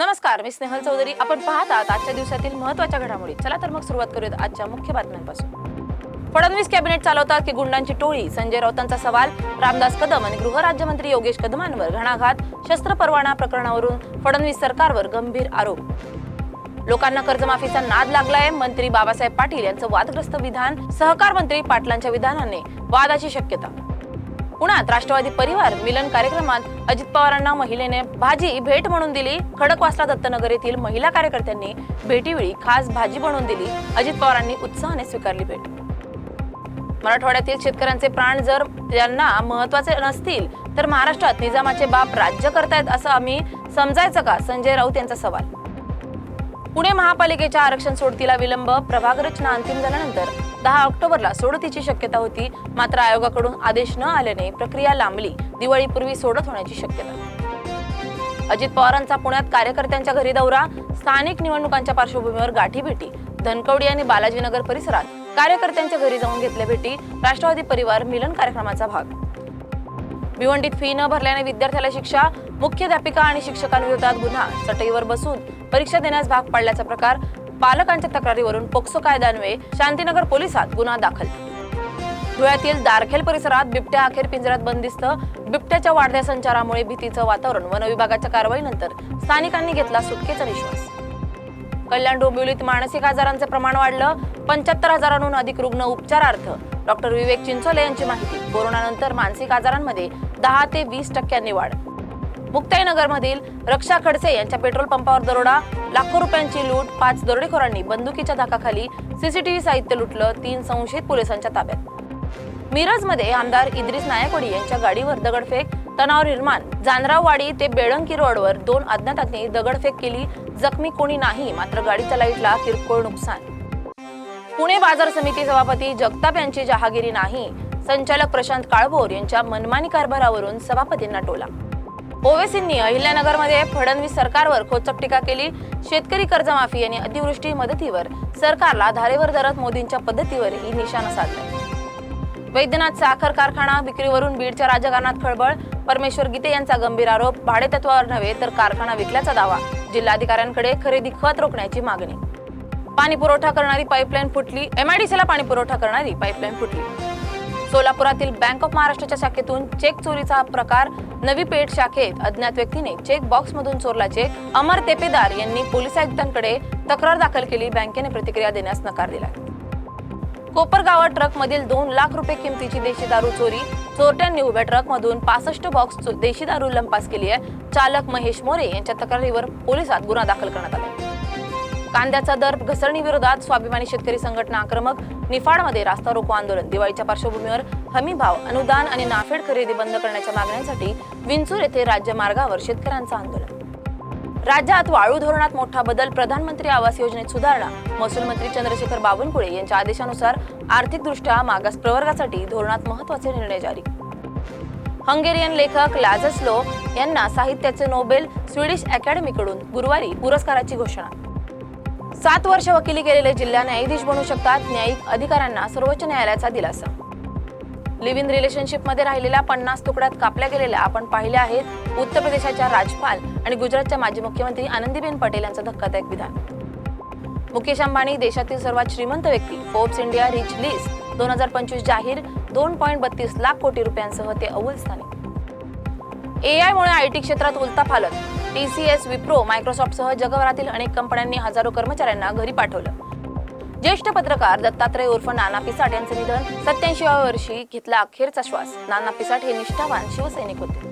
नमस्कार मी स्नेहल चौधरी. आपण पाहत आहात आजच्या दिवसातील महत्त्वाच्या घडामोडी. चला तर मग सुरुवात करूयात आजच्या मुख्य बातम्यांपासून. फडणवीस कॅबिनेट चालवतात की गुंडांची टोळी संजय राऊतांचा सवाल रामदास कदम आणि गृहराज्यमंत्री योगेश कदमांवर घणाघात शस्त्र परवाना प्रकरणावरून फडणवीस सरकारवर गंभीर आरोप. लोकांना कर्जमाफीचा नाद लागलाय मंत्री बाबासाहेब पाटील यांचं वादग्रस्त विधान सहकार मंत्री पाटलांच्या विधानाने वादाची शक्यता. पुण्यात राष्ट्रवादी परिवार मिलन कार्यक्रमात अजित पवारांना महिलेने भाजी भेट म्हणून दिली. खडकवासला दत्तनगर येथील महिला कार्यकर्त्यांनी भेटीवेळी खास भाजी बनवून दिली. अजित पवारांनी उत्साहाने स्वीकारली भेट. मराठवाड्यातील शेतकऱ्यांचे प्राण जर यांना महत्त्वाचे नसतील तर महाराष्ट्रात निजामाचे बाप राज्य करतायत असं आम्ही समजायचं का? संजय राऊत यांचा सवाल. पुणे महापालिकेच्या आरक्षण सोडतीला विलंब प्रभाग रचना अंतिम झाल्यानंतर दहा ऑक्टोबरला सोडतीची शक्यता होती. मात्र आयोगाकडून आदेश न आल्याने प्रक्रिया लांबली. दिवाळीपूर्वी सोडत होण्याची शक्यता. अजित पवारांचा पुण्यात कार्यकर्त्यांच्या घरी दौरा. स्थानिक निवडणुकांच्या पार्श्वभूमीवर गाठी भेटी. धनकवडी आणि बालाजीनगर परिसरात कार्यकर्त्यांच्या घरी जाऊन घेतल्या भेटी. राष्ट्रवादी परिवार मिलन कार्यक्रमाचा भाग. भिवंडीत फी न भरल्याने विद्यार्थ्याला शिक्षा. मुख्याध्यापिका आणि शिक्षकांविरोधात गुन्हा. चटईवर बसून परीक्षा देण्यास भाग पाडल्याचा प्रकार. पालकांच्या तक्रारीवरून पोक्सो कायद्यान्वये शांतीनगर पोलिसात गुन्हा दाखल. धुळ्यातील दारखेल परिसरात बिबट्या अखेर पिंजऱ्यात बंदिस्त. बिबट्याच्या वाढत्या संचारामुळे भीतीचं वातावरण. वनविभागाच्या कारवाईनंतर स्थानिकांनी घेतला सुटकेचा निश्वास. कल्याण डोंबिवलीत मानसिक आजारांचे प्रमाण वाढलं. पंच्याहत्तर हजारांहून अधिक रुग्ण उपचारार्थ. डॉक्टर विवेक चिंचोले यांची माहिती. कोरोनानंतर मानसिक आजारांमध्ये दहा ते वीस टक्क्यांनी वाढ. मुक्ताईनगरमधील रक्षा खडसे यांच्या पेट्रोल पंपावर दरोडा लाखो रुपयांची लूट पाच दरोडेखोरांनी बंदुकीच्या धाकाखाली सीसीटीव्ही साहित्य लुटलं तीन संशयित पोलिसांच्या ताब्यात. मिरजमध्ये आमदार इद्रिस नायकवडी यांच्या गाडीवर दगडफेक तणाव निर्माण. जानराववाडी ते बेळंकी रोडवर दोन अज्ञातांनी दगडफेक केली. जखमी कोणी नाही मात्र गाडीच्या लाईटला किरकोळ नुकसान. पुणे बाजार समिती सभापती जगताप यांची जहागिरी नाही. संचालक प्रशांत काळभोर यांच्या मनमानी कारभारावरून सभापतींना टोला. ओवेसींनी अहिल्यानगरमध्ये फडणवीस सरकारवर खोचक टीका केली. शेतकरी कर्जमाफी आणि अतिवृष्टी मदतीवर सरकारला धारेवर धरत मोदींच्या पद्धतीवरही निशाणा साधलाय वैद्यनाथ साखर कारखाना विक्रीवरून बीडच्या राजकारणात खळबळ. परमेश्वर गीते यांचा गंभीर आरोप. भाडेतत्वावर नव्हे तर कारखाना विकल्याचा दावा. जिल्हाधिकाऱ्यांकडे खरेदी खत रोखण्याची मागणी. पाणी पुरवठा करणारी पाईपलाईन फुटली. एमआयडीसीला पाणी पुरवठा करणारी पाईपलाईन फुटली. सोलापुरातील बँक ऑफ महाराष्ट्राच्या शाखेतून चेक चोरीचा प्रकार नवी पेठ शाखेत अज्ञात व्यक्तीने चेक बॉक्स मधून चोरला चेक अमर तेपेदार यांनी पोलीस आयुक्तांकडे तक्रार दाखल केली. बँकेने प्रतिक्रिया देण्यास नकार दिला. कोपरगावात ट्रक मधील दोन लाख रुपये किमतीची देशी दारू चोरी. चोरट्यांनी उभ्या ट्रक मधून पासष्ट बॉक्स देशी दारू लंपास केली आहे. चालक महेश मोरे यांच्या तक्रारीवर पोलिसात गुन्हा दाखल करण्यात आला. कांद्याचा दर घसरणी विरोधात स्वाभिमानी शेतकरी संघटना आक्रमक निफाडमध्ये रास्ता रोको आंदोलन. दिवाळीच्या पार्श्वभूमीवर हमी भाव अनुदान आणि नाफेड खरेदी बंद करण्याच्या मागण्यांसाठी विंचूर येथे राज्य मार्गावर शेतकऱ्यांचं आंदोलन. राज्यात वाळू धोरणात मोठा बदल प्रधानमंत्री आवास योजनेत सुधारणा. महसूल मंत्री चंद्रशेखर बावनकुळे यांच्या आदेशानुसार आर्थिकदृष्ट्या मागास प्रवर्गासाठी धोरणात महत्त्वाचे निर्णय जारी. हंगेरियन लेखक लॅझस्लो यांना साहित्याचे नोबेल स्वीडिश अकॅडमीकडून गुरुवारी पुरस्काराची घोषणा. सात वर्ष वकिली केलेले जिल्हा न्यायाधीश बनू शकतात. न्यायिक अधिकाऱ्यांना सर्वोच्च न्यायालयाचा दिलासा. लिव्ह इन रिलेशनशिपमध्ये राहिलेल्या पन्नास तुकड्यात कापल्या गेलेल्या आपण पाहिल्या आहेत. उत्तर प्रदेशाच्या राज्यपाल आणि गुजरातच्या माजी मुख्यमंत्री आनंदीबेन पटेल यांचं धक्कादायक विधान मुकेश अंबानी देशातील सर्वात श्रीमंत व्यक्ती फोर्ब्स इंडिया रिच लिस्ट दोन हजार पंचवीस जाहीर दोन पॉईंट बत्तीस लाख कोटी रुपयांसह ते अव्वल स्थानी. एआयमुळे आय टी क्षेत्रात उलथापालट टीसीएस विप्रो मायक्रोसॉफ्टसह जगभरातील अनेक कंपन्यांनी हजारो कर्मचाऱ्यांना घरी पाठवलं. ज्येष्ठ पत्रकार दत्तात्रय उर्फ नाना पिसाट यांचं निधन सत्याऐंशी वर्षी घेतला अखेरचा श्वास. नाना पिसाट हे निष्ठावान शिवसैनिक होते.